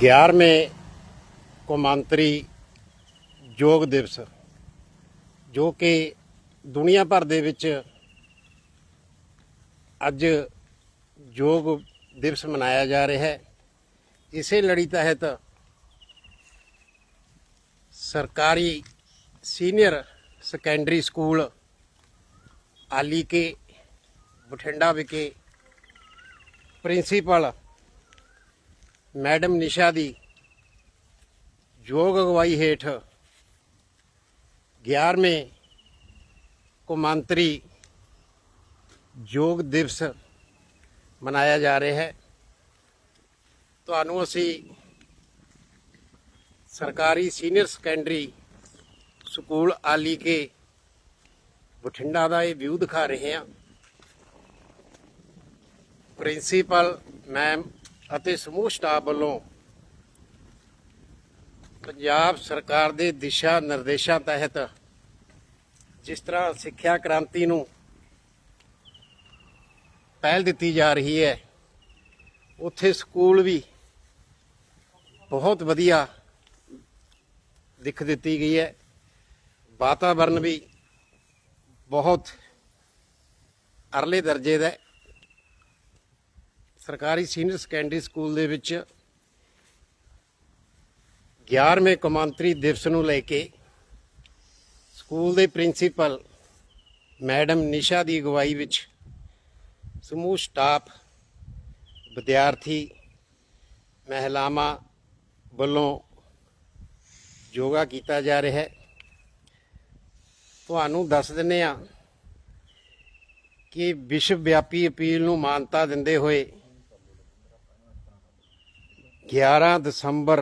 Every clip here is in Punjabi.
11ਵੇਂ ਕੌਮਾਂਤਰੀ ਯੋਗ ਦਿਵਸ, ਜੋ ਕਿ ਦੁਨੀਆ ਭਰ ਦੇ ਵਿੱਚ ਅੱਜ ਯੋਗ ਦਿਵਸ ਮਨਾਇਆ ਜਾ ਰਿਹਾ ਹੈ। ਇਸੇ ਲੜੀ ਤਹਿਤ ਸਰਕਾਰੀ ਸੀਨੀਅਰ ਸੈਕੰਡਰੀ ਸਕੂਲ ਆਲੀ ਕੇ ਬਠਿੰਡਾ ਵਿਖੇ ਪ੍ਰਿੰਸੀਪਲ ਮੈਡਮ ਨਿਸ਼ਾ ਦੀ ਯੋਗ ਅਗਵਾਈ ਹੇਠ 11ਵੇਂ ਕੌਮਾਂਤਰੀ ਯੋਗ ਦਿਵਸ ਮਨਾਇਆ ਜਾ ਰਿਹਾ ਹੈ। ਤੁਹਾਨੂੰ ਅਸੀਂ ਸਰਕਾਰੀ ਸੀਨੀਅਰ ਸੈਕੰਡਰੀ ਸਕੂਲ ਆਲੀ ਕੇ ਬਠਿੰਡਾ ਦਾ ਇਹ ਵਿਊ ਦਿਖਾ ਰਹੇ ਹਾਂ। ਪ੍ਰਿੰਸੀਪਲ ਮੈਮ ਅਤੇ ਸਮੂਹ ਸਟਾਫ ਵੱਲੋਂ ਪੰਜਾਬ ਸਰਕਾਰ ਦੇ ਦਿਸ਼ਾ ਨਿਰਦੇਸ਼ਾਂ ਤਹਿਤ ਜਿਸ ਤਰ੍ਹਾਂ ਸਿੱਖਿਆ ਕ੍ਰਾਂਤੀ ਨੂੰ ਪਹਿਲ ਦਿੱਤੀ ਜਾ ਰਹੀ ਹੈ, ਉੱਥੇ ਸਕੂਲ ਵੀ ਬਹੁਤ ਵਧੀਆ ਦਿੱਖ ਦਿੱਤੀ ਗਈ ਹੈ। ਵਾਤਾਵਰਨ ਵੀ ਬਹੁਤ ਅਰਲੇ ਦਰਜੇ ਦਾ ਸਰਕਾਰੀ ਸੀਨੀਅਰ ਸੈਕੰਡਰੀ ਸਕੂਲ ਦੇ ਵਿੱਚ 11ਵੇਂ ਕੌਮਾਂਤਰੀ ਦਿਵਸ ਨੂੰ ਲੈ ਕੇ ਸਕੂਲ ਦੇ ਪ੍ਰਿੰਸੀਪਲ ਮੈਡਮ ਨਿਸ਼ਾ ਦੀ ਅਗਵਾਈ ਵਿੱਚ ਸਮੂਹ ਸਟਾਫ, ਵਿਦਿਆਰਥੀ, ਮਹਿਲਾਵਾਂ ਵੱਲੋਂ ਯੋਗਾ ਕੀਤਾ ਜਾ ਰਿਹਾ ਹੈ। ਤੁਹਾਨੂੰ ਦੱਸ ਦਿੰਨੇ ਆ ਕਿ ਵਿਸ਼ਵ ਵਿਆਪੀ ਅਪੀਲ ਨੂੰ ਮਾਨਤਾ ਦਿੰਦੇ ਹੋਏ 11 ਦਸੰਬਰ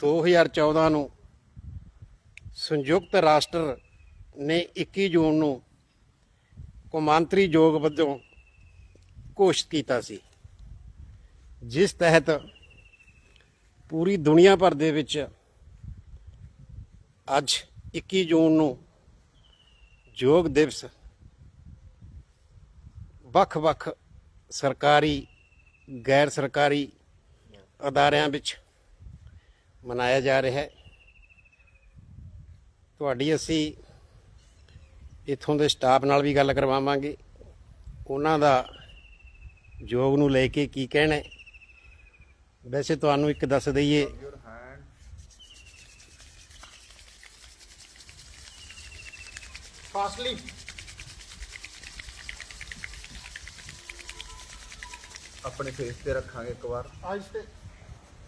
2014 ਨੂੰ ਸੰਯੁਕਤ ਰਾਸ਼ਟਰ ਨੇ 21 ਜੂਨ ਨੂੰ ਕੌਮਾਂਤਰੀ ਯੋਗ ਵਜੋਂ ਘੋਸ਼ਿਤ ਕੀਤਾ ਸੀ, ਜਿਸ ਤਹਿਤ ਪੂਰੀ ਦੁਨੀਆ ਭਰ ਦੇ ਵਿੱਚ ਅੱਜ 21 ਜੂਨ ਨੂੰ ਯੋਗ ਦਿਵਸ ਵੱਖ-ਵੱਖ ਸਰਕਾਰੀ, ਗੈਰ ਸਰਕਾਰੀ ਅਦਾਰਿਆਂ ਵਿੱਚ ਮਨਾਇਆ ਜਾ ਰਿਹਾ ਹੈ। ਤੁਹਾਡੀ ਅਸੀਂ ਇਥੋਂ ਦੇ ਸਟਾਫ ਨਾਲ ਵੀ ਗੱਲ ਕਰਵਾਵਾਂਗੇ। ਉਹਨਾਂ ਦਾ ਯੋਗ ਨੂੰ ਲੈ ਕੇ ਕੀ ਕਹਿਣਾ ਹੈ। ਵੈਸੇ ਤੁਹਾਨੂੰ ਇੱਕ ਦੱਸ ਦਈਏ ਫਾਸਟਲੀ ਆਪਣੇ ਫੇਸ ਤੇ ਰੱਖਾਂਗੇ ਇੱਕ ਵਾਰ। ਆਈਸ ਤੇ।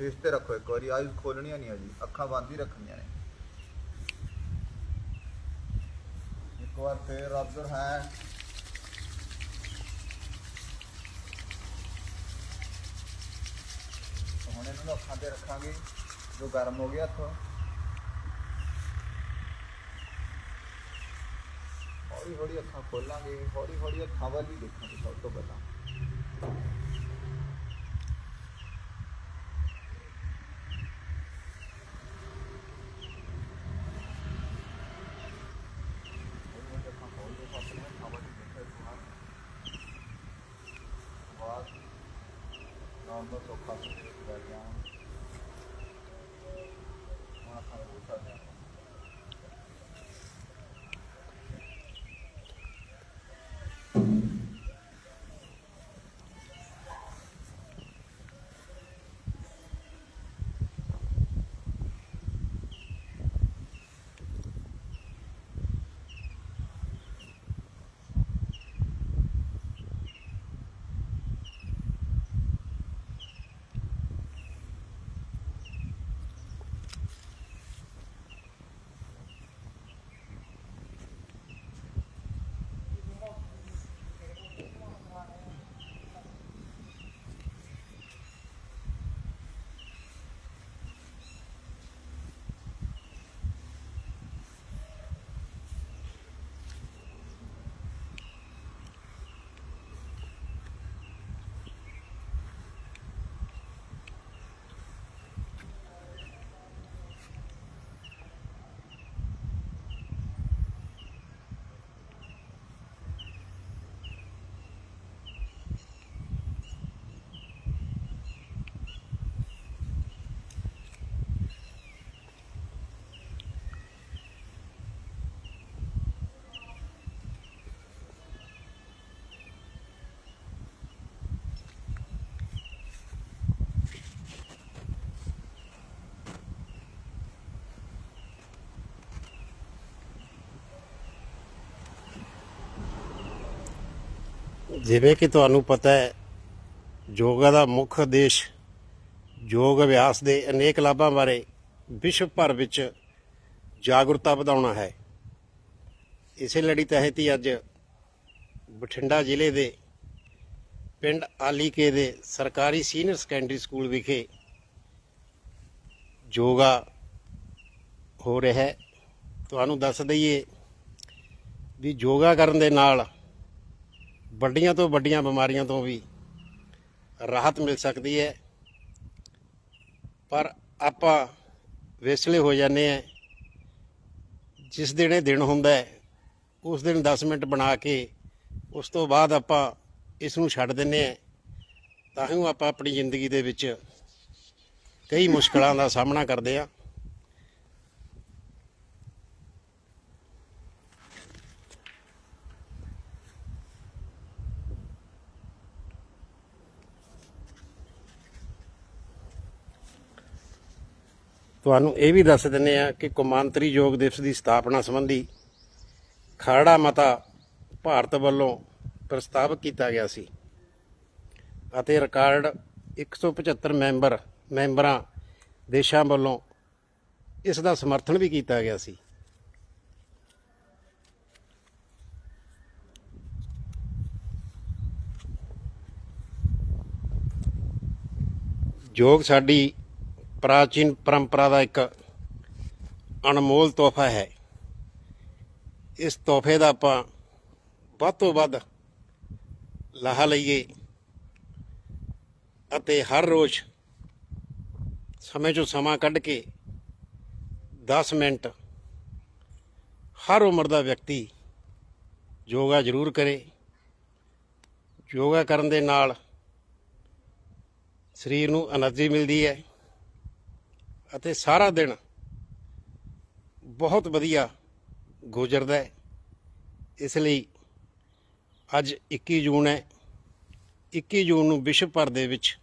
ਫੇਸ ਤੇ ਰੱਖੋ ਇੱਕ ਵਾਰੀ ਆਈਜ਼ ਖੋਲਣੀਆਂ ਨਹੀਂ ਆ ਜੀ ਅੱਖਾਂ ਬੰਦ ਹੀ ਰੱਖਣੀਆਂ ਨੇ। ਇੱਕ ਵਾਰ ਫੇਰ ਰਬ your hand ਹੁਣ ਇਹਨਾਂ ਨੂੰ ਅੱਖਾਂ ਤੇ ਰੱਖਾਂਗੇ, ਜੋ ਗਰਮ ਹੋ ਗਿਆ ਹੱਥ ਹੌਲੀ ਹੌਲੀ ਅੱਖਾਂ ਖੋਲਾਂਗੇ ਹੌਲੀ ਹੌਲੀ ਅੱਖਾਂ ਵੱਲ ਹੀ ਦੇਖਾਂਗੇ ਸਭ ਤੋਂ ਪਹਿਲਾਂ। ਜਿਵੇਂ ਕਿ ਤੁਹਾਨੂੰ ਪਤਾ ਹੈ, ਯੋਗਾ ਦਾ ਮੁੱਖ ਉਦੇਸ਼, ਯੋਗ ਅਭਿਆਸ ਦੇ ਅਨੇਕ ਲਾਭਾਂ ਬਾਰੇ ਵਿਸ਼ਵ ਭਰ ਵਿੱਚ ਜਾਗਰੂਕਤਾ ਵਧਾਉਣਾ ਹੈ। ਇਸੇ ਲੜੀ ਤਹਿਤ ਹੀ ਅੱਜ ਬਠਿੰਡਾ ਜ਼ਿਲ੍ਹੇ ਦੇ ਪਿੰਡ ਆਲੀਕੇ ਦੇ ਸਰਕਾਰੀ ਸੀਨੀਅਰ ਸੈਕੰਡਰੀ ਸਕੂਲ ਵਿਖੇ ਯੋਗਾ ਹੋ ਰਿਹਾ ਹੈ। ਤੁਹਾਨੂੰ ਦੱਸ ਦਈਏ ਵੀ ਯੋਗਾ ਕਰਨ ਦੇ ਨਾਲ ਵੱਡੀਆਂ ਤੋਂ ਵੱਡੀਆਂ ਬਿਮਾਰੀਆਂ ਤੋਂ ਵੀ ਰਾਹਤ ਮਿਲ ਸਕਦੀ ਹੈ। ਪਰ ਆਪਾਂ ਵੇਸਲੇ ਹੋ ਜਾਂਦੇ ਆ ਜਿਸ ਦਿਨ ਇਹ ਦਿਨ ਹੁੰਦਾ ਹੈ, ਉਸ ਦਿਨ 10 ਮਿੰਟ ਬਣਾ ਕੇ ਉਸ ਤੋਂ ਬਾਅਦ ਆਪਾਂ ਇਸ ਨੂੰ ਛੱਡ ਦਿੰਨੇ ਆ ਤਾਂ ਹੀ ਆਪਾਂ ਆਪਣੀ ਜ਼ਿੰਦਗੀ ਦੇ ਵਿੱਚ ਕਈ ਮੁਸ਼ਕਲਾਂ ਦਾ ਸਾਹਮਣਾ ਕਰਦੇ ਆ ਤੁਹਾਨੂੰ ਇਹ ਵੀ ਦੱਸ ਦਿੰਨੇ ਆ ਕਿ ਕੌਮਾਂਤਰੀ ਯੋਗ ਦਿਵਸ ਦੀ ਸਥਾਪਨਾ ਸੰਬੰਧੀ ਖਰੜਾ ਮਤਾ ਭਾਰਤ ਵੱਲੋਂ ਪ੍ਰਸਤਾਵ ਕੀਤਾ ਗਿਆ ਸੀ ਅਤੇ ਰਿਕਾਰਡ 175 ਮੈਂਬਰ, ਮੈਂਬਰਾਂ ਦੇਸ਼ਾਂ ਵੱਲੋਂ ਇਸ ਦਾ ਸਮਰਥਨ ਵੀ ਕੀਤਾ ਗਿਆ ਸੀ। ਯੋਗ ਸਾਡੀ ਪ੍ਰਾਚੀਨ ਪਰੰਪਰਾ ਦਾ ਇੱਕ ਅਨਮੋਲ ਤੋਹਫਾ ਹੈ। ਇਸ ਤੋਹਫੇ ਦਾ ਆਪਾਂ ਵੱਧ ਤੋਂ ਵੱਧ ਲਾਹਾ ਲਈਏ ਅਤੇ ਹਰ ਰੋਜ਼ ਸਮੇਂ 'ਚੋਂ ਸਮਾਂ ਕੱਢ ਕੇ 10 ਮਿੰਟ ਹਰ ਉਮਰ ਦਾ ਵਿਅਕਤੀ ਯੋਗਾ ਜ਼ਰੂਰ ਕਰੇ। ਯੋਗਾ ਕਰਨ ਦੇ ਨਾਲ ਸਰੀਰ ਨੂੰ એનર્ਜੀ ਮਿਲਦੀ ਹੈ। ਅਤੇ ਸਾਰਾ ਦਿਨ ਬਹੁਤ ਵਧੀਆ ਗੁਜ਼ਰਦਾ ਹੈ। ਇਸ ਲਈ ਅੱਜ 21 ਜੂਨ ਹੈ। 21 ਜੂਨ ਨੂੰ ਵਿਸ਼ਵ ਭਰ ਦੇ ਵਿੱਚ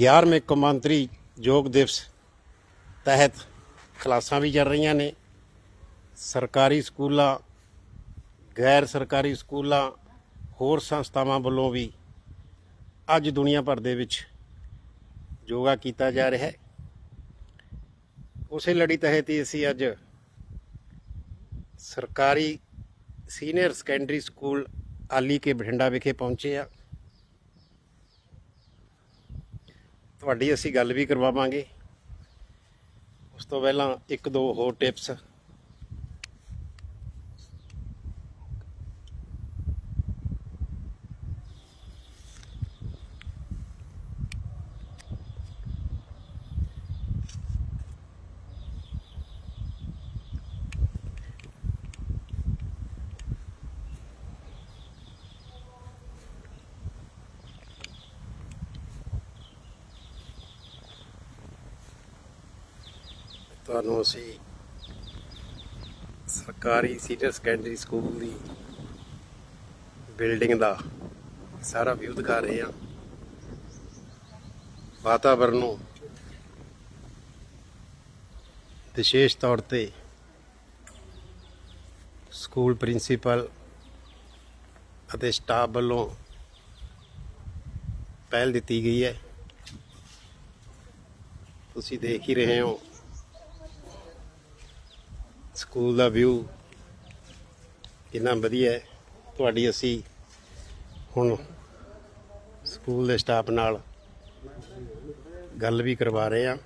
ਗਿਆਰਵੇਂ ਕੌਮਾਂਤਰੀ ਯੋਗ ਦਿਵਸ ਤਹਿਤ ਕਲਾਸਾਂ ਵੀ ਚੱਲ ਰਹੀਆਂ ਨੇ। ਸਰਕਾਰੀ ਸਕੂਲਾਂ, ਗੈਰ ਸਰਕਾਰੀ ਸਕੂਲਾਂ, ਹੋਰ ਸੰਸਥਾਵਾਂ ਵੱਲੋਂ ਵੀ ਅੱਜ ਦੁਨੀਆ ਭਰ ਦੇ ਵਿੱਚ ਯੋਗਾ ਕੀਤਾ ਜਾ ਰਿਹਾ ਹੈ। ਉਸੇ ਲੜੀ ਤਹਿਤ ਹੀ ਅਸੀਂ ਅੱਜ ਸਰਕਾਰੀ ਸੀਨੀਅਰ ਸੈਕੰਡਰੀ ਸਕੂਲ ਆਲੀ ਕੇ ਬਠਿੰਡਾ ਵਿਖੇ ਪਹੁੰਚੇ ਆ ਤੁਹਾਡੀ ਅਸੀਂ ਗੱਲ ਵੀ ਕਰਵਾਵਾਂਗੇ। ਉਸ ਤੋਂ ਪਹਿਲਾਂ ਇੱਕ ਦੋ ਹੋਰ ਟਿਪਸ ਤੁਹਾਨੂੰ ਅਸੀਂ ਸਰਕਾਰੀ ਸੀਨੀਅਰ ਸੈਕੰਡਰੀ ਸਕੂਲ ਦੀ ਬਿਲਡਿੰਗ ਦਾ ਸਾਰਾ ਵਿਊ ਦਿਖਾ ਰਹੇ ਹਾਂ। ਵਾਤਾਵਰਨ ਨੂੰ ਵਿਸ਼ੇਸ਼ ਤੌਰ ਤੇ ਸਕੂਲ ਪ੍ਰਿੰਸੀਪਲ ਅਤੇ ਸਟਾਫ ਵੱਲੋਂ ਪਹਿਲ ਦਿੱਤੀ ਗਈ ਹੈ। ਤੁਸੀਂ ਦੇਖ ਹੀ ਰਹੇ ਹੋ ਸਕੂਲ ਦਾ ਵਿਊ ਕਿੰਨਾ ਵਧੀਆ ਹੈ। ਤੁਹਾਡੀ ਅਸੀਂ ਹੁਣ ਸਕੂਲ ਦੇ ਸਟਾਫ ਨਾਲ ਗੱਲ ਵੀ ਕਰਵਾ ਰਹੇ ਹਾਂ।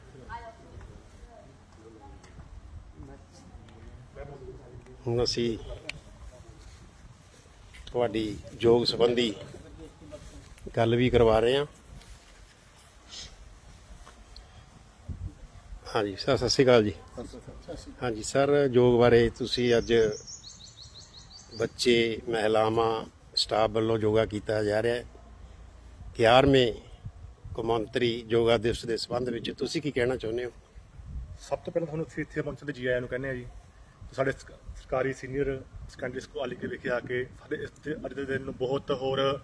ਹੁਣ ਅਸੀਂ ਤੁਹਾਡੀ ਯੋਗ ਸੰਬੰਧੀ ਗੱਲ ਵੀ ਕਰਵਾ ਰਹੇ ਹਾਂ। ਹਾਂਜੀ, ਸਰ, ਸਤਿ ਸ਼੍ਰੀ ਅਕਾਲ ਜੀ। ਹਾਂਜੀ, ਸਰ, ਯੋਗ ਬਾਰੇ ਤੁਸੀਂ ਅੱਜ ਬੱਚੇ, ਮਹਿਲਾਵਾਂ, ਸਟਾਫ ਵੱਲੋਂ ਯੋਗਾ ਕੀਤਾ ਜਾ ਰਿਹਾ ਹੈ। 11ਵੇਂ ਕੌਮਾਂਤਰੀ ਯੋਗਾ ਦਿਵਸ ਦੇ ਸੰਬੰਧ ਵਿੱਚ ਤੁਸੀਂ ਕੀ ਕਹਿਣਾ ਚਾਹੁੰਦੇ ਹੋ? ਸਭ ਤੋਂ ਪਹਿਲਾਂ ਤੁਹਾਨੂੰ ਅਸੀਂ ਇੱਥੇ ਪਹੁੰਚਣ ਦੇ ਜੀ ਆਇਆਂ ਨੂੰ ਕਹਿੰਦੇ ਆ ਜੀ। ਸਾਡੇ ਸਕ- ਸਰਕਾਰੀ ਸੀਨੀਅਰ ਸੈਕੰਡਰੀ ਸਕੂਲ ਆਲੀ ਵਿਖੇ ਆ ਕੇ ਸਾਡੇ ਇਸ ਤੇ ਅੱਜ ਦੇ ਦਿਨ ਨੂੰ ਬਹੁਤ ਹੋਰ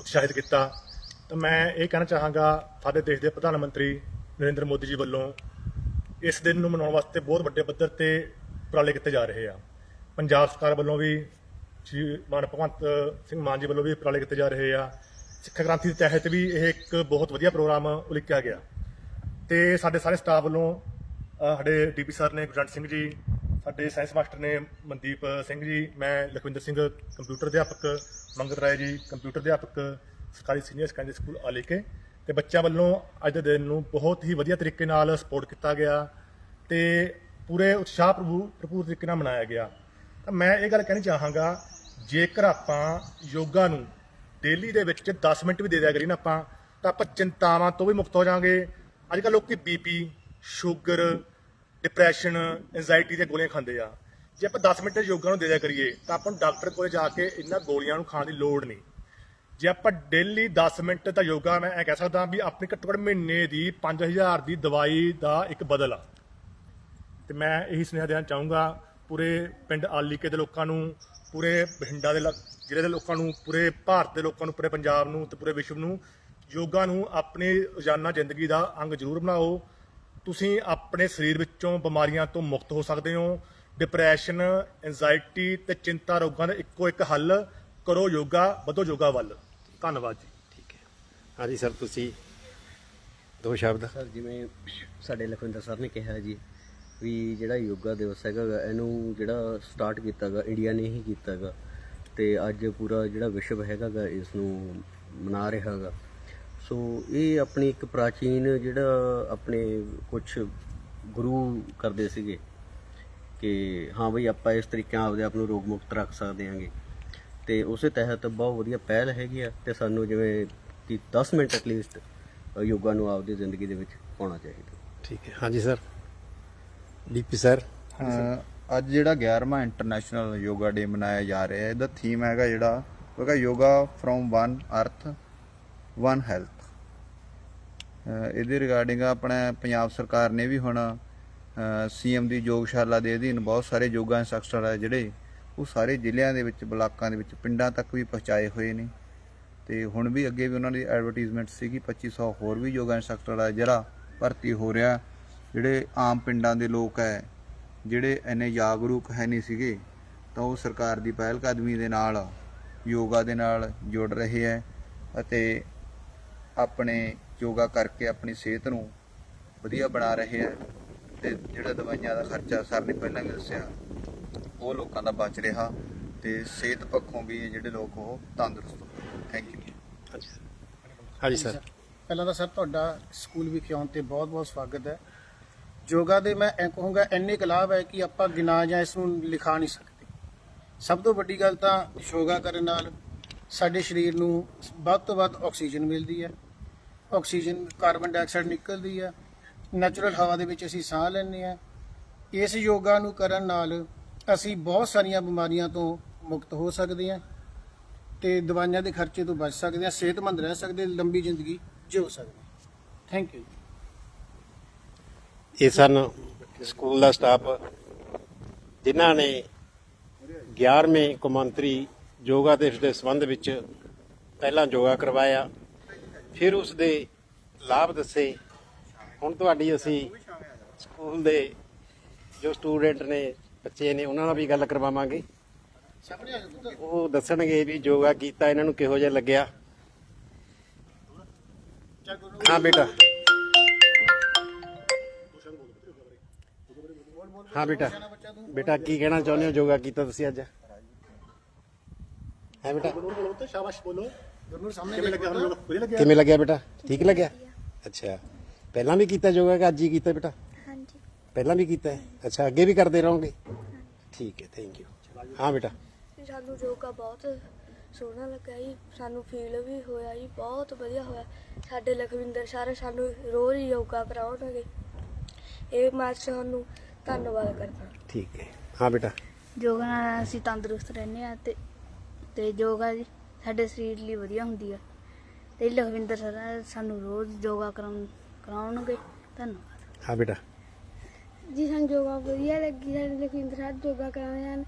ਉਤਸ਼ਾਹਿਤ ਕੀਤਾ। ਤਾਂ ਮੈਂ ਇਹ ਕਹਿਣਾ ਚਾਹਾਂਗਾ, ਸਾਡੇ ਦੇਸ਼ ਦੇ ਪ੍ਰਧਾਨ ਮੰਤਰੀ ਨਰਿੰਦਰ ਮੋਦੀ ਜੀ ਵੱਲੋਂ ਇਸ ਦਿਨ ਨੂੰ ਮਨਾਉਣ ਵਾਸਤੇ ਬਹੁਤ ਵੱਡੇ ਪੱਧਰ ਤੇ ਉਪਰਾਲੇ ਕੀਤੇ ਜਾ ਰਹੇ ਆ। ਪੰਜਾਬ ਸਰਕਾਰ ਵੱਲੋਂ ਵੀ ਜੀ ਮਾਨ ਭਗਵੰਤ ਸਿੰਘ ਮਾਨ ਜੀ ਵੱਲੋਂ ਵੀ ਉਪਰਾਲੇ ਕੀਤੇ ਜਾ ਰਹੇ ਆ। ਸਿੱਖਿਆ ਕ੍ਰਾਂਤੀ ਦੇ ਤਹਿਤ ਵੀ ਇਹ ਇੱਕ ਬਹੁਤ ਵਧੀਆ ਪ੍ਰੋਗਰਾਮ ਉਲੀਕਿਆ ਗਿਆ। ਤੇ ਸਾਡੇ ਸਾਰੇ ਸਟਾਫ ਵੱਲੋਂ ਅਹ, ਸਾਡੇ ਡੀਪੀ ਸਰ ਨੇ ਗੁਰਜੰਟ ਸਿੰਘ ਜੀ ਸਾਡੇ ਸਾਇੰਸ ਮਾਸਟਰ ਨੇ ਮਨਦੀਪ ਸਿੰਘ ਜੀ ਮੈਂ ਲਖਵਿੰਦਰ ਸਿੰਘ ਕੰਪਿਊਟਰ ਅਧਿਆਪਕ ਮੰਗਤ ਰਾਏ ਜੀ ਕੰਪਿਊਟਰ ਅਧਿਆਪਕ ਸਰਕਾਰੀ ਸੀਨੀਅਰ ਸੈਕੰਡਰੀ ਸਕੂਲ ਆਲੇਕੇ ਤੇ ਬੱਚਿਆਂ ਵੱਲੋਂ ਅੱਜ ਦੇ ਦਿਨ ਨੂੰ ਬਹੁਤ ਹੀ ਵਧੀਆ ਤਰੀਕੇ ਨਾਲ ਸਪੋਰਟ ਕੀਤਾ ਗਿਆ ਤੇ ਪੂਰੇ ਉਤਸ਼ਾਹ ਭਰਪੂਰ ਭਰਪੂਰ ਤਰੀਕੇ ਨਾਲ ਮਨਾਇਆ ਗਿਆ। ਤਾਂ ਮੈਂ ਇਹ ਗੱਲ ਕਹਿਣੀ ਚਾਹਾਂਗਾ, ਜੇਕਰ ਆਪਾਂ ਯੋਗਾ ਨੂੰ ਡੇਲੀ ਦੇ ਵਿੱਚ 10 ਮਿੰਟ ਵੀ ਦੇ ਦਿਆ ਕਰੀਏ ਨਾ ਆਪਾਂ, ਤਾਂ ਆਪਾਂ ਚਿੰਤਾਵਾਂ ਤੋਂ ਵੀ ਮੁਕਤ ਹੋ ਜਾਾਂਗੇ ਅੱਜ ਕੱਲ੍ਹ ਲੋਕੀ ਬੀਪੀ ਸ਼ੂਗਰ ਡਿਪਰੈਸ਼ਨ ਐਂਜ਼ਾਇਟੀ ਦੀਆਂ ਗੋਲੀਆਂ ਖਾਂਦੇ ਆ। ਜੇ ਆਪਾਂ 10 ਮਿੰਟ ਯੋਗਾ ਨੂੰ ਦੇ ਦਿਆ ਕਰੀਏ, ਤਾਂ ਆਪਾਂ ਨੂੰ ਡਾਕਟਰ ਕੋਲ ਜਾ ਕੇ ਇਹਨਾਂ ਗੋਲੀਆਂ ਨੂੰ ਖਾਣ ਦੀ ਲੋੜ ਨਹੀਂ। ਜੇ ਆਪਾਂ ਡੇਲੀ 10 ਮਿੰਟ ਦਾ ਯੋਗਾ ਮੈਂ ਇਹ ਕਹਿ ਸਕਦਾ ਵੀ ਆਪਣੀ ਘੱਟੋ ਘੱਟ ਮਹੀਨੇ ਦੀ 5000 ਦੀ ਦਵਾਈ ਦਾ ਇੱਕ ਬਦਲ ਆ। ਤੇ ਮੈਂ ਇਹੀ ਸੁਨੇਹਾ ਦੇਣਾ ਚਾਹੂੰਗਾ, ਪੂਰੇ ਪਿੰਡ ਆਲੀਕੇ ਦੇ ਲੋਕਾਂ ਨੂੰ, ਪੂਰੇ ਬਠਿੰਡਾ ਦੇ ਲਾ- ਜ਼ਿਲ੍ਹੇ ਦੇ ਲੋਕਾਂ ਨੂੰ, ਪੂਰੇ ਭਾਰਤ ਦੇ ਲੋਕਾਂ ਨੂੰ, ਪੂਰੇ ਪੰਜਾਬ ਨੂੰ ਤੇ ਪੂਰੇ ਵਿਸ਼ਵ ਨੂੰ ਯੋਗਾ ਨੂੰ ਆਪਣੀ ਰੋਜ਼ਾਨਾ ਜ਼ਿੰਦਗੀ ਦਾ ਅੰਗ ਜ਼ਰੂਰ ਬਣਾਓ। ਤੁਸੀਂ ਆਪਣੇ ਸਰੀਰ ਵਿੱਚੋਂ ਬਿਮਾਰੀਆਂ ਤੋਂ ਮੁਕਤ ਹੋ ਸਕਦੇ ਹੋ। ਡਿਪਰੈਸ਼ਨ ਐਂਜ਼ਾਇਟੀ ਤੇ ਚਿੰਤਾ ਰੋਗਾਂ ਦਾ ਇੱਕੋ ਇੱਕ ਹੱਲ ਕਰੋ ਯੋਗਾ, ਵਧੋ ਯੋਗਾ ਵੱਲ। ਧੰਨਵਾਦ ਜੀ। ਠੀਕ ਹੈ। ਹਾਂਜੀ ਸਰ ਤੁਸੀਂ ਦੋ ਸ਼ਬਦ। ਸਰ ਜਿਵੇਂ ਸਾਡੇ ਲਖਵਿੰਦਰ ਸਰ ਨੇ ਕਿਹਾ ਜੀ ਵੀ ਜਿਹੜਾ ਯੋਗਾ ਦਿਵਸ ਹੈਗਾ ਗਾ, ਇਹਨੂੰ ਜਿਹੜਾ ਸਟਾਰਟ ਕੀਤਾਗਾ ਇੰਡੀਆ ਨੇ ਹੀ ਕੀਤਾਗਾ ਤੇ ਅੱਜ ਪੂਰਾ ਜਿਹੜਾ ਵਿਸ਼ਵ ਹੈਗਾਗਾ ਇਸ ਨੂੰ ਮਨਾ ਰਿਹਾ ਗਾ। ਸੋ ਇਹ ਆਪਣੀ ਇੱਕ ਪ੍ਰਾਚੀਨ ਜਿਹੜਾ ਆਪਣੇ ਕੁਝ ਗੁਰੂ ਕਰਦੇ ਸੀਗੇ ਕਿ ਹਾਂ ਬਈ ਆਪਾਂ ਇਸ ਤਰੀਕੇ ਨਾਲ ਆਪਦੇ ਆਪ ਨੂੰ ਰੋਗ ਮੁਕਤ ਰੱਖ ਸਕਦੇ ਹਾਂਗੇ। ਤੇ ਉਸੇ ਤਹਿਤ ਬਹੁਤ ਵਧੀਆ ਪਹਿਲ ਹੈਗੀ ਆ ਤੇ ਸਾਨੂੰ ਜਿਵੇਂ ਕਿ 10 ਮਿੰਟ ਐਟਲੀਸਟ ਯੋਗਾ ਨੂੰ ਆਪਦੀ ਜ਼ਿੰਦਗੀ ਦੇ ਵਿੱਚ ਪਾਉਣਾ ਚਾਹੀਦਾ। ਠੀਕ ਹੈ। ਹਾਂਜੀ ਸਰ। DP sir. ਅੱਜ ਜਿਹੜਾ 11ਵਾਂ ਇੰਟਰਨੈਸ਼ਨਲ ਯੋਗਾ ਡੇ ਮਨਾਇਆ ਜਾ ਰਿਹਾ ਹੈ ਇਹਦਾ ਥੀਮ ਹੈਗਾ ਜਿਹੜਾ ਉਹ ਹੈਗਾ yoga from one earth one health ਇਹਦੇ ਰਿਗਾਰਡਿੰਗ ਆਪਣਾ ਪੰਜਾਬ ਸਰਕਾਰ ਨੇ ਵੀ ਹੁਣ ਸੀਐਮ ਦੀ ਯੋਗਸ਼ਾਲਾ ਦੇ ਅਧੀਨ ਬਹੁਤ ਸਾਰੇ ਯੋਗਾ ਇੰਸਟਰਕਟਰ ਆ ਜਿਹੜੇ ਉਹ ਸਾਰੇ ਜ਼ਿਲ੍ਹਿਆਂ ਦੇ ਵਿੱਚ, ਬਲਾਕਾਂ ਦੇ ਵਿੱਚ, ਪਿੰਡਾਂ ਤੱਕ ਵੀ ਪਹੁੰਚਾਏ ਹੋਏ ਨੇ। ਤੇ ਹੁਣ ਵੀ ਅੱਗੇ ਵੀ ਉਹਨਾਂ ਦੀ ਐਡਵਰਟਾਈਜ਼ਮੈਂਟ ਸੀਗੀ 2500 ਹੋਰ ਵੀ ਯੋਗਾ ਇੰਸਟਰਕਟਰ ਆ ਜਿਹੜਾ ਭਰਤੀ ਹੋ ਰਿਹਾ, ਜਿਹੜੇ ਆਮ ਪਿੰਡਾਂ ਦੇ ਲੋਕ ਹੈ, ਜਿਹੜੇ ਇੰਨੇ ਜਾਗਰੂਕ ਹੈ ਨਹੀਂ ਸੀਗੇ, ਤਾਂ ਉਹ ਸਰਕਾਰ ਦੀ ਪਹਿਲ ਕਦਮੀ ਦੇ ਨਾਲ, ਯੋਗਾ ਦੇ ਨਾਲ ਜੁੜ ਰਹੇ ਹੈ ਅਤੇ ਆਪਣੇ ਯੋਗਾ ਕਰਕੇ ਆਪਣੀ ਸਿਹਤ ਨੂੰ ਵਧੀਆ ਬਣਾ ਰਹੇ ਹੈ। ਤੇ ਜਿਹੜਾ ਦਵਾਈਆਂ ਦਾ ਖਰਚਾ ਸਰ ਨੇ ਪਹਿਲਾਂ ਵੀ ਦੱਸਿਆ ਉਹ ਲੋਕਾਂ ਦਾ ਬਚ ਰਿਹਾ ਤੇ ਸਿਹਤ ਪੱਖੋਂ ਵੀ ਇਹ ਜਿਹੜੇ ਲੋਕ ਉਹ ਤੰਦਰੁਸਤ ਥੈਂਕ ਯੂ ਹਾਂਜੀ ਸਰ ਹਾਂਜੀ ਸਰ। ਪਹਿਲਾਂ ਤਾਂ ਸਰ ਤੁਹਾਡਾ ਸਕੂਲ ਵਿਖੇ ਆਉਣ ਤੇ ਬਹੁਤ-ਬਹੁਤ ਸਵਾਗਤ ਹੈ। ਯੋਗਾ ਦੇ ਮੈਂ ਇਹ ਕਹੂੰਗਾ ਇੰਨੇ ਕੁ ਲਾਭ ਹੈ ਕਿ ਆਪਾਂ ਗਿਣਾ ਜਾਂ ਇਸ ਨੂੰ ਲਿਖਾ ਨਹੀਂ ਸਕਦੇ। ਸਭ ਤੋਂ ਵੱਡੀ ਗੱਲ ਤਾਂ ਯੋਗਾ ਕਰਨ ਨਾਲ ਸਾਡੇ ਸਰੀਰ ਨੂੰ ਵੱਧ ਤੋਂ ਵੱਧ ਆਕਸੀਜਨ ਮਿਲਦੀ ਹੈ। ਆਕਸੀਜਨ ਕਾਰਬਨ ਡਾਈਆਕਸਾਈਡ ਨਿਕਲਦੀ ਹੈ। ਨੈਚੁਰਲ ਹਵਾ ਦੇ ਵਿੱਚ ਅਸੀਂ ਸਾਹ ਲੈਂਦੇ ਹਾਂ। ਇਸ ਯੋਗਾ ਨੂੰ ਕਰਨ ਨਾਲ ਅਸੀਂ ਬਹੁਤ ਸਾਰੀਆਂ ਬਿਮਾਰੀਆਂ ਤੋਂ ਮੁਕਤ ਹੋ ਸਕਦੇ ਹਾਂ ਤੇ ਦਵਾਈਆਂ ਦੇ ਖਰਚੇ ਤੋਂ ਬਚ ਸਕਦੇ ਹਾਂ, ਸਿਹਤਮੰਦ ਰਹਿ ਸਕਦੇ ਲੰਬੀ ਜ਼ਿੰਦਗੀ ਜਿਉ ਸਕਦੇ ਥੈਂਕ ਯੂ ਇਹ ਸਨ ਸਕੂਲ ਦਾ ਸਟਾਫ, ਜਿਨ੍ਹਾਂ ਨੇ 11ਵੇਂ ਕੌਮਾਂਤਰੀ ਯੋਗਾ ਦਿਵਸ ਦੇ ਸੰਬੰਧ ਵਿੱਚ ਪਹਿਲਾਂ ਯੋਗਾ ਕਰਵਾਇਆ, ਫਿਰ ਉਸ ਦੇ ਲਾਭ ਦੱਸੇ। ਹੁਣ ਤੁਹਾਡੀ ਅਸੀਂ ਸਕੂਲ ਦੇ ਜੋ ਸਟੂਡੈਂਟ ਨੇ ਬੱਚੇ ਨੇ ਉਹਨਾਂ ਨਾਲ ਵੀ ਗੱਲ ਕਰਵਾਵਾਂਗੇ। ਉਹ ਦੱਸਣਗੇ ਵੀ ਯੋਗਾ ਕੀਤਾ ਇਹਨਾਂ ਨੂੰ ਕਿਹੋ ਜਿਹਾ ਲੱਗਿਆ। ਹਾਂ ਬੇਟਾ। ਹਾਂ ਬੇਟਾ। ਬੇਟਾ ਕੀ ਕਹਿਣਾ ਚਾਹੁੰਦੇ ਹੋ ਯੋਗਾ ਕੀਤਾ ਤੁਸੀਂ ਅੱਜ? ਹੈ ਬੇਟਾ? ਸ਼ਾਬਾਸ਼ ਬੋਲੋ ਸਾਹਮਣੇ ਕਿਵੇਂ ਲੱਗਿਆ ਬੇਟਾ? ਠੀਕ ਲੱਗਿਆ? ਅੱਛਾ। ਪਹਿਲਾਂ ਵੀ ਕੀਤਾ ਯੋਗਾ ਕਿ ਅੱਜ ਹੀ ਕੀਤਾ ਬੇਟਾ? ਪਹਿਲਾਂ ਵੀ ਕੀਤਾ ਹੈ? ਅੱਛਾ ਅੱਗੇ ਵੀ ਕਰਦੇ ਰਹੋਗੇ? ਠੀਕ ਹੈ ਥੈਂਕ ਯੂ ਹਾਂ ਬੇਟਾ। ਜੀ, ਸਾਨੂੰ ਯੋਗਾ ਬਹੁਤ ਸੋਹਣਾ ਲੱਗਾ ਜੀ ਸਾਨੂੰ ਫੀਲ ਵੀ ਹੋਇਆ ਜੀ ਬਹੁਤ ਵਧੀਆ ਹੋਇਆ। ਸਾਡੇ ਲਖਵਿੰਦਰ ਸਰ ਸਾਨੂੰ ਰੋਜ਼ ਹੀ ਯੋਗਾ ਕਰਾਉਣਗੇ। ਇਹ ਮੈਂ ਤੁਹਾਨੂੰ ਧੰਨਵਾਦ ਕਰਦਾ। ਠੀਕ ਹੈ। ਹਾਂ ਬੇਟਾ। ਯੋਗਾ ਨਾਲ ਅਸੀਂ ਤੰਦਰੁਸਤ ਰਹਿੰਦੇ ਆ ਤੇ ਤੇ ਯੋਗਾ ਜੀ ਸਾਡੇ ਸਰੀਰ ਲਈ ਵਧੀਆ ਹੁੰਦੀ ਆ। ਤੇ ਲਖਵਿੰਦਰ ਸਰ ਸਾਨੂੰ ਰੋਜ਼ ਯੋਗਾ ਕਰਾਉਣ ਕਰਾਉਣਗੇ। ਧੰਨਵਾਦ। ਹਾਂ ਬੇਟਾ। ਜੀ ਸਾਨੂੰ ਯੋਗਾ ਵਧੀਆ ਲੱਗੀ ਸਾਡੇ ਲਖਵਿੰਦਰ ਸਰ ਯੋਗਾ ਕਰਾਉਂਦੇ ਹਨ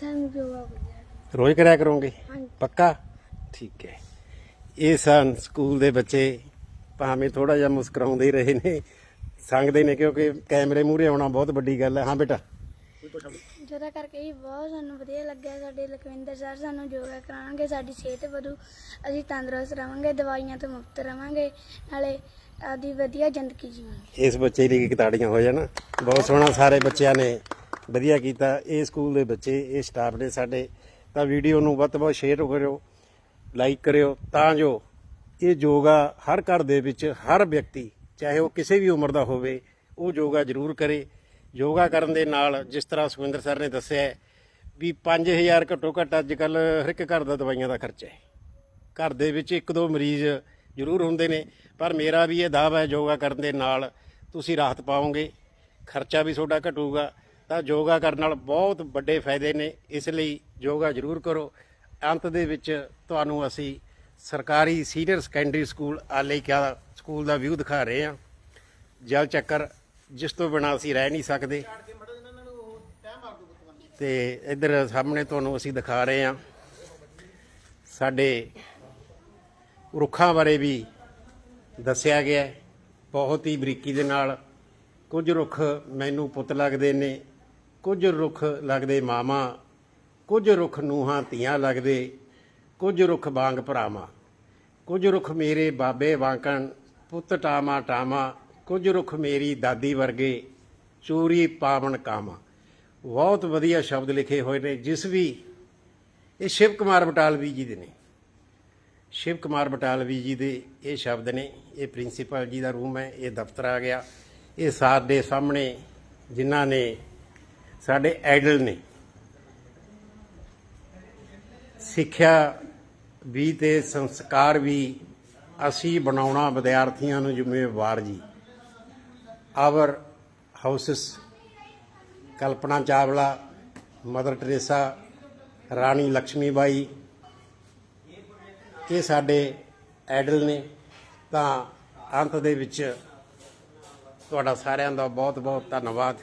ਸਾਨੂੰ ਯੋਗਾ ਵਧੀਆ ਰੋਜ਼ ਕਰਿਆ ਕਰੋਗੇ? ਹਾਂਜੀ। ਪੱਕਾ? ਠੀਕ ਹੈ। ਇਹ ਸਨ ਸਕੂਲ ਦੇ ਬੱਚੇ ਭਾਵੇਂ ਥੋੜਾ ਜਿਹਾ ਮੁਸਕਰਾਉਂਦੇ ਹੀ ਰਹੇ ਨੇ ਸੰਗਦੇ ਨੇ ਕਿਉਂਕਿ ਕੈਮਰੇ ਮੂਹਰੇ ਆਉਣਾ ਬਹੁਤ ਵੱਡੀ ਗੱਲ ਹੈ। ਹਾਂ ਬੇਟਾ। ਜਿਹਦਾ ਕਰਕੇ ਹੀ ਬਹੁਤ ਸਾਨੂੰ ਵਧੀਆ ਲੱਗਿਆ, ਸਾਡੇ ਲਖਵਿੰਦਰ ਸਰ ਸਾਨੂੰ ਯੋਗਾ ਕਰਾਉਣਗੇ, ਸਾਡੀ ਸਿਹਤ ਵਧੂ, ਅਸੀਂ ਤੰਦਰੁਸਤ ਰਵਾਂਗੇ, ਦਵਾਈਆਂ ਤੋਂ ਮੁਕਤ ਰਵਾਂਗੇ, ਨਾਲੇ ਆਦੀ ਵਧੀਆ ਜ਼ਿੰਦਗੀ ਜੀਵਾਂਗੇ। ਇਸ ਬੱਚੇ ਲਈ ਇੱਕ ਤਾੜੀਆਂ ਹੋ ਜਾਣ। ਬਹੁਤ ਸੋਹਣਾ ਸਾਰੇ ਬੱਚਿਆਂ ਨੇ ਵਧੀਆ ਕੀਤਾ। ਇਹ ਸਕੂਲ ਦੇ ਬੱਚੇ, ਇਹ ਸਟਾਫ ਨੇ ਸਾਡੇ। ਤਾਂ ਵੀਡੀਓ ਨੂੰ ਵੱਧ ਤੋਂ ਵੱਧ ਸ਼ੇਅਰ ਕਰਿਓ ਲਾਈਕ ਕਰਿਓ, ਤਾਂ ਜੋ ਇਹ ਯੋਗਾ ਹਰ ਘਰ ਦੇ ਵਿੱਚ ਹਰ ਵਿਅਕਤੀ, ਚਾਹੇ ਉਹ ਕਿਸੇ ਵੀ ਉਮਰ ਦਾ ਹੋਵੇ, ਉਹ ਯੋਗਾ ਜ਼ਰੂਰ ਕਰੇ। ਯੋਗਾ ਕਰਨ ਦੇ ਨਾਲ ਜਿਸ ਤਰ੍ਹਾਂ ਸੁਖਵਿੰਦਰ ਸਰ ਨੇ ਦੱਸਿਆ ਹੈ, ਵੀ 5000 ਘੱਟੋ ਘੱਟ ਅੱਜ ਕੱਲ ਹਰ ਇੱਕ ਘਰ ਦਾ ਦਵਾਈਆਂ ਦਾ ਖਰਚਾ ਹੈ। ਘਰ ਦੇ ਵਿੱਚ ਇੱਕ ਦੋ ਮਰੀਜ਼ ਜ਼ਰੂਰ ਹੁੰਦੇ ਨੇ ਪਰ ਮੇਰਾ ਵੀ ਇਹ ਦਾਅਵਾ ਹੈ ਯੋਗਾ ਕਰਨ ਦੇ ਨਾਲ ਤੁਸੀਂ ਰਾਹਤ ਪਾਓਗੇ ਖਰਚਾ ਵੀ ਤੁਹਾਡਾ ਘਟੂਗਾ ਤਾਂ ਯੋਗਾ ਕਰਨ ਨਾਲ ਬਹੁਤ ਵੱਡੇ ਫਾਇਦੇ ਨੇ ਇਸ ਲਈ ਯੋਗਾ ਜ਼ਰੂਰ ਕਰੋ। ਅੰਤ ਦੇ ਵਿੱਚ ਤੁਹਾਨੂੰ ਅਸੀਂ ਸਰਕਾਰੀ ਸੀਨੀਅਰ ਸੈਕੰਡਰੀ ਸਕੂਲ ਆਲੇਕਿਆ ਸਕੂਲ ਦਾ ਵਿਊ ਦਿਖਾ ਰਹੇ ਹਾਂ। ਜਲ ਚੱਕਰ ਜਿਸ ਤੋਂ ਬਿਨਾਂ ਅਸੀਂ ਰਹਿ ਨਹੀਂ ਸਕਦੇ। ਤੇ ਇੱਧਰ ਸਾਹਮਣੇ ਤੁਹਾਨੂੰ ਅਸੀਂ ਦਿਖਾ ਰਹੇ ਹਾਂ। ਸਾਡੇ ਰੁੱਖਾਂ ਬਾਰੇ ਵੀ ਦੱਸਿਆ ਗਿਆ ਬਹੁਤ ਹੀ ਬਰੀਕੀ ਦੇ ਨਾਲ ਕੁਝ ਰੁੱਖ ਮੈਨੂੰ ਪੁੱਤ ਲੱਗਦੇ ਨੇ, ਕੁਝ ਰੁੱਖ ਲੱਗਦੇ ਮਾਮਾ ਕੁਝ ਰੁੱਖ ਨੂਹਾਂ, ਧੀਆਂ ਲੱਗਦੇ, ਕੁਝ ਰੁੱਖ ਵਾਂਗ ਭਰਾਵਾਂ, ਕੁਝ ਰੁੱਖ ਮੇਰੇ ਬਾਬੇ ਵਾਂਕਣ ਪੁੱਤ ਟਾਮਾ ਟਾਮਾ ਕੁਝ ਰੁੱਖ ਮੇਰੀ ਦਾਦੀ ਵਰਗੇ ਚੋਰੀ ਪਾਵਨ ਕਾਮਾ ਬਹੁਤ ਵਧੀਆ ਸ਼ਬਦ ਲਿਖੇ ਹੋਏ ਨੇ, ਜਿਸ ਵੀ ਇਹ ਸ਼ਿਵ ਕੁਮਾਰ ਬਟਾਲਵੀ ਜੀ ਦੇ ਨੇ। ਸ਼ਿਵ ਕੁਮਾਰ ਬਟਾਲਵੀ ਜੀ ਦੇ ਇਹ ਸ਼ਬਦ ਨੇ, ਇਹ ਪ੍ਰਿੰਸੀਪਲ ਜੀ ਦਾ ਰੂਮ ਹੈ, ਇਹ ਦਫ਼ਤਰ ਆ ਗਿਆ। ਇਹ ਸਾਡੇ ਸਾਹਮਣੇ ਜਿਨ੍ਹਾਂ ਨੇ ਸਾਡੇ ਆਈਡਲ ਨੇ। ਸਿੱਖਿਆ ਵੀ ਤੇ ਸੰਸਕਾਰ ਵੀ ਅਸੀਂ ਬਣਾਉਣਾ ਵਿਦਿਆਰਥੀਆਂ ਨੂੰ ਜ਼ਿੰਮੇਵਾਰ ਜੀ। Our houses Kalpana Chawla Mother Teresa Rani Lakshmibai ਇਹ ਸਾਡੇ ਆਈਡਲ ਨੇ। ਤਾਂ ਅੰਤ ਦੇ ਵਿੱਚ ਤੁਹਾਡਾ ਸਾਰਿਆਂ ਦਾ ਬਹੁਤ ਬਹੁਤ ਧੰਨਵਾਦ।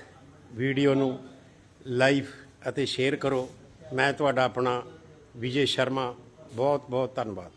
ਵੀਡੀਓ ਨੂੰ ਲਾਈਵ ਅਤੇ ਸ਼ੇਅਰ ਕਰੋ। ਮੈਂ ਤੁਹਾਡਾ ਆਪਣਾ ਵਿਜੇ ਸ਼ਰਮਾ। ਬਹੁਤ ਬਹੁਤ ਧੰਨਵਾਦ।